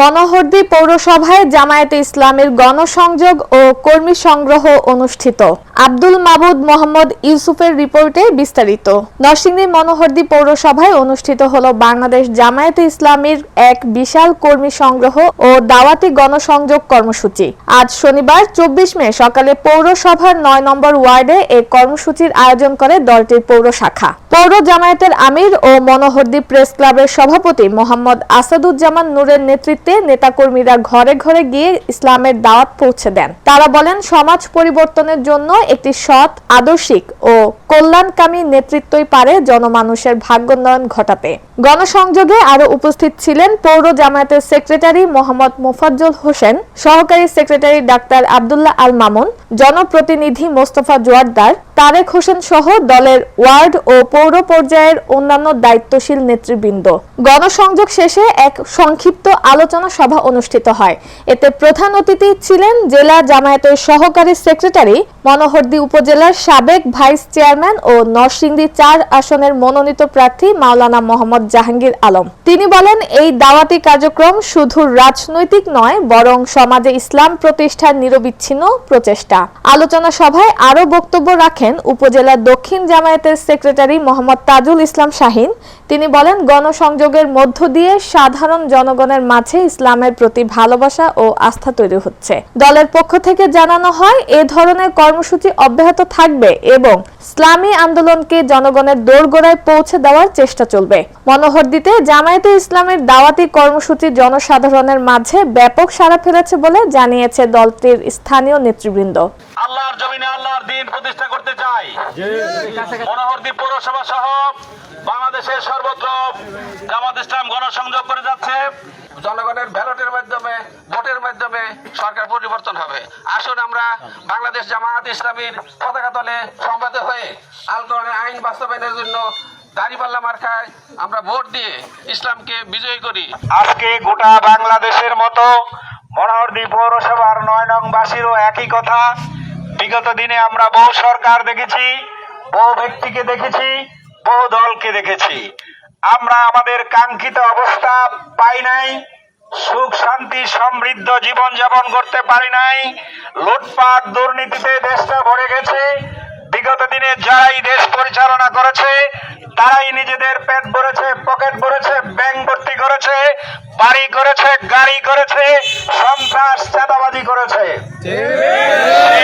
মনোহরদী পৌরসভায় জামায়াতে ইসলামের গণসংযোগ ও কর্মী সংগ্রহ অনুষ্ঠিত। আব্দুল মাবুদ মোহাম্মদ ইউসুফের রিপোর্টে বিস্তারিত। নরসিংদী মনোহরদী পৌরসভায় অনুষ্ঠিত হল বাংলাদেশ জামায়াতে ইসলামীর এক বিশাল কর্মী সংগ্রহ ও দাওয়াতি গণসংযোগ কর্মসূচি। আজ শনিবার, চব্বিশ মে সকালে পৌরসভার নয় নম্বর ওয়ার্ডে এই কর্মসূচির আয়োজন করে দলটির পৌর শাখা পৌর জামায়াতের আমির ও মনোহরদী প্রেস ক্লাবের সভাপতি মোহাম্মদ আসাদুজ্জামান নূরের নেতৃত্বে নেতাকর্মীরা ঘরে ঘরে গিয়ে ইসলামের দাওয়াত পৌঁছে দেন। তারা বলেন, সমাজ পরিবর্তনের জন্য একটি সৎ, আদর্শিক ও কল্যাণকামী নেতৃত্বই পারে জনমানুষের ভাগ্যোন্নয়ন ঘটাতে। গণসংযোগে আরও উপস্থিত ছিলেন পৌর জামায়াতের সেক্রেটারি মোহাম্মদ মোফাজ্জল হোসেন, সহকারী সেক্রেটারি ডাক্তার আব্দুল্লাহ আল মামুন, জনপ্রতিনিধি মোস্তফা জোয়ারদার তারেক হোসেন সহ দলের ওয়ার্ড ও পৌর পর্যায়ের অন্যান্য দায়িত্বশীল নেতৃবৃন্দ। গণসংযোগ শেষে এক সংক্ষিপ্ত আলোচনা সভা অনুষ্ঠিত হয়। এতে প্রধান অতিথি ছিলেন জেলা জামায়াতের সহকারী সেক্রেটারি মনোহরদী উপজেলার সাবেক ভাইস চেয়ারম্যান ও নরসিংদী চার আসনের মনোনীত প্রার্থী মাওলানা মোহাম্মদ জাহাঙ্গীর আলম। তিনি বলেন, এই দাওয়াতি কার্যক্রম শুধু রাজনৈতিক নয়, বরং সমাজে ইসলাম প্রতিষ্ঠার নিরবিচ্ছিন্ন প্রচেষ্টা। আলোচনা সভায় আরও বক্তব্য রাখেন উপজেলা দক্ষিণ জামায়াতের সেক্রেটারি মোহাম্মদ তাজুল ইসলাম শাহিন। তিনি বলেন, গণসংযোগের মধ্য দিয়ে সাধারণ জনগণের মাঝে ইসলামের প্রতি ভালোবাসা ও আস্থা তৈরি হচ্ছে। দলের পক্ষ থেকে জানানো হয়, এ ধরনের কর্মসূচি অব্যাহত থাকবে এবং ইসলামী আন্দোলনকে জনগণের দোরগোড়ায় পৌঁছে দেওয়ার চেষ্টা চলবে। মনোহরদিতে জামায়াতে ইসলামের দাওয়াতি কর্মসূচি জনসাধারণের মাঝে ব্যাপক সাড়া ফেলেছে বলে জানিয়েছে দলটির স্থানীয় নেতৃবৃন্দ। আল্লাহর জমিনে আল্লাহর দিন প্রতিষ্ঠা করতে চাই। পৌরসভা সহ বাংলাদেশের সর্বত্র জামাত ইসলাম গণসংযোগ করে যাচ্ছে। জনগণের ব্যালটের মাধ্যমে, ভোটের মাধ্যমে সরকার পরিবর্তন হবে। আসুন আমরা বাংলাদেশ জামায়াত ইসলামীর পতাকা তলে সম্পাদ হয়ে আল কোরআনের আইন বাস্তবায়নের জন্য দাঁড়িপাল্লা মার্কায় আমরা ভোট দিয়ে ইসলামকে বিজয়ী করি। আজকে গোটা বাংলাদেশের মতো মনোহরদী পৌরসভার নয় নং বাসীরও একই কথা। বিগত দিনে আমরা বহু সরকার দেখেছি, বহু ব্যক্তিকে দেখেছি, বহু দলকে দেখেছি। আমরা আমাদের কাঙ্ক্ষিত অবস্থা পাই নাই। সুখ, শান্তি, সমৃদ্ধ জীবন যাপন করতে পারি নাই। লুটপাট, দুর্নীতিতে দেশটা ভরে গেছে। বিগত দিনে যারাই দেশ পরিচালনা করেছে, তারাই নিজেদের পেট ভরেছে, পকেট ভরেছে, ব্যাংক ভর্তি করেছে, বাড়ি করেছে, গাড়ি করেছে, সন্ত্রাস, চাঁদাবাজি করেছে।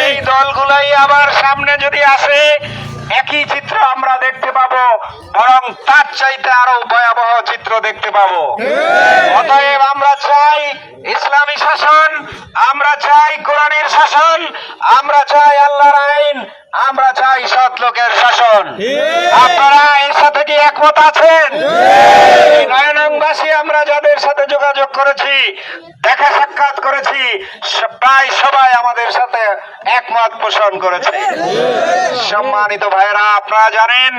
এই দলগুলাই আবার সামনে যদি আসে, একই চিত্র আমরা দেখতে পাবো, বরং তার চাইতে আরও ভয়াবহ চিত্র দেখতে পাবো। ইসলামী শাসন আমরা চাই কোরআনের শাসন আমরা চাই আল্লাহর আইন আমরা চাই সৎ লোকের শাসন। আপনারা এর সাথে কি একমত আছেন? নয়নংবাসী আমরা যাদের সাথে যোগাযোগ করেছি দেখা সাক্ষাৎ করেছি প্রায় সবাই আমাদের সাথে একমত পোষণ করেছে। সম্মানিত ভাইরা আপনারা জানেন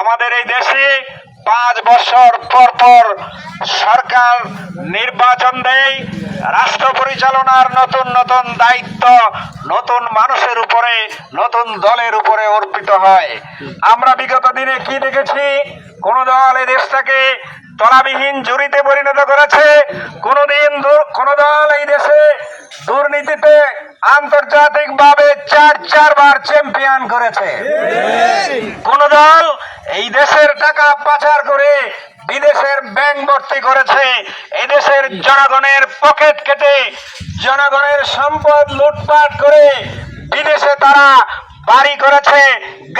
আমাদের এই দেশে পাঁচ বছর পর পর সরকার নির্বাচন দেয়। রাষ্ট্র পরিচালনার নতুন নতুন দায়িত্ব নতুন মানুষের উপরে, নতুন দলের উপরে অর্পিত হয়। আমরা বিগত দিনে কি দেখেছি? কোন দল এই দেশটাকে তলাবিহীন জুরিতে পরিণত করেছে। কোনদিন কোন দল এই দেশে দুর্নীতিতে আন্তর্জাতিক ভাবে চার, চারবার চ্যাম্পিয়ন করেছে। কোন দল এই দেশের টাকা পাচার করে বিদেশের ব্যাংক ভর্তি করেছে। এদেশের জনগণের পকেট কেটে জনগণের সম্পদ লুটপাট করে বিদেশে তারা বাড়ি করেছে,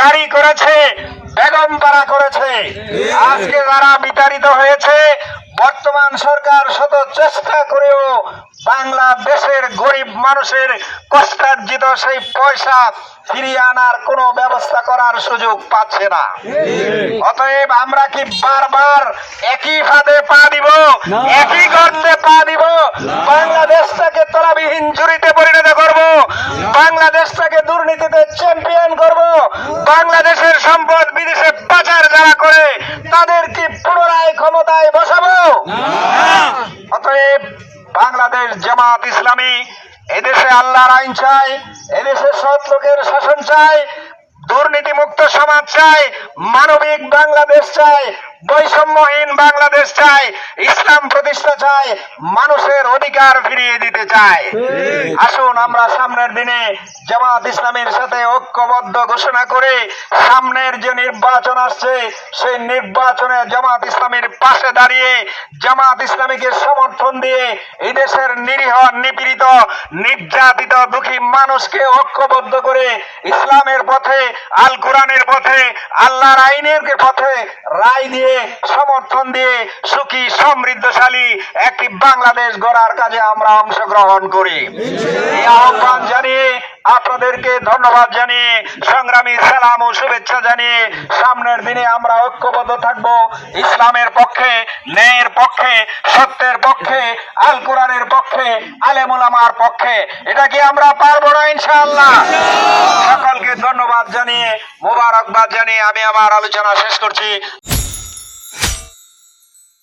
গাড়ি করেছে বেগম পাড়া করেছে। আজকে যারা বিতাড়িত হয়েছে। বর্তমান সরকার শত চেষ্টা করেও বাংলাদেশের গরিব মানুষের কষ্টার্জিত সেই পয়সা ফিরিয়ে আনার কোনো ব্যবস্থা করার সুযোগ পাচ্ছে না। অতএব আমরা কি বারবার একই ফাঁদে পা দিব একই গর্তে পা দিব? বাংলাদেশটাকে তলাবিহীন জুরিতে পরিণত বাংলাদেশটাকে দুর্নীতিতে চ্যাম্পিয়ন করব। বাংলাদেশের সম্পদ বিদেশে পাচার যারা করে তাদের কি পুনরায় ক্ষমতায় বসাবো? অতএব বাংলাদেশ জামাত ইসলামী এদেশে আল্লাহর আইন চাই এদেশে সৎ লোকের শাসন চাই দুর্নীতিমুক্ত সমাজ চাই মানবিক বাংলাদেশ চাই বৈষম্যহীন বাংলাদেশ চাই ইসলাম প্রতিষ্ঠা চাই মানুষের অধিকার ফিরিয়ে দিতে চাই। আসুন আমরা সামনের দিনে জামাত ইসলামের সাথে ঐক্যবদ্ধ ঘোষণা করে সামনের যে নির্বাচন আসছে সেই নির্বাচনে জামাত ইসলামের পাশে দাঁড়িয়ে জামাত ইসলামীকে সমর্থন দিয়ে এই দেশের নিরীহ নিপীড়িত নির্যাতিত দুঃখী মানুষকে ঐক্যবদ্ধ করে ইসলামের পথে আল কোরআনের পথে আল্লাহর আইনের পথে রায় দিয়ে সমর্থন দিয়ে, সুখী, সমৃদ্ধশালী একটি বাংলাদেশ গড়ার কাজে আমরা অংশগ্রহণ করি। এই আহ্বান জানিয়ে আপনাদেরকে ধন্যবাদ জানিয়ে, সংগ্রামী সালাম ও শুভেচ্ছা জানিয়ে সামনের দিনে আমরা ঐক্যবদ্ধ থাকব। ইসলামের পক্ষে, ন্যায়ের পক্ষে, সত্যের পক্ষে আল কোরআনের পক্ষে, আলেমুলামার পক্ষে, এটা কি আমরা পারব না ইনশাআল্লাহ? সকলকে ধন্যবাদ জানিয়ে, মোবারকবাদ জানিয়ে আমি আমার আলোচনা শেষ করছি।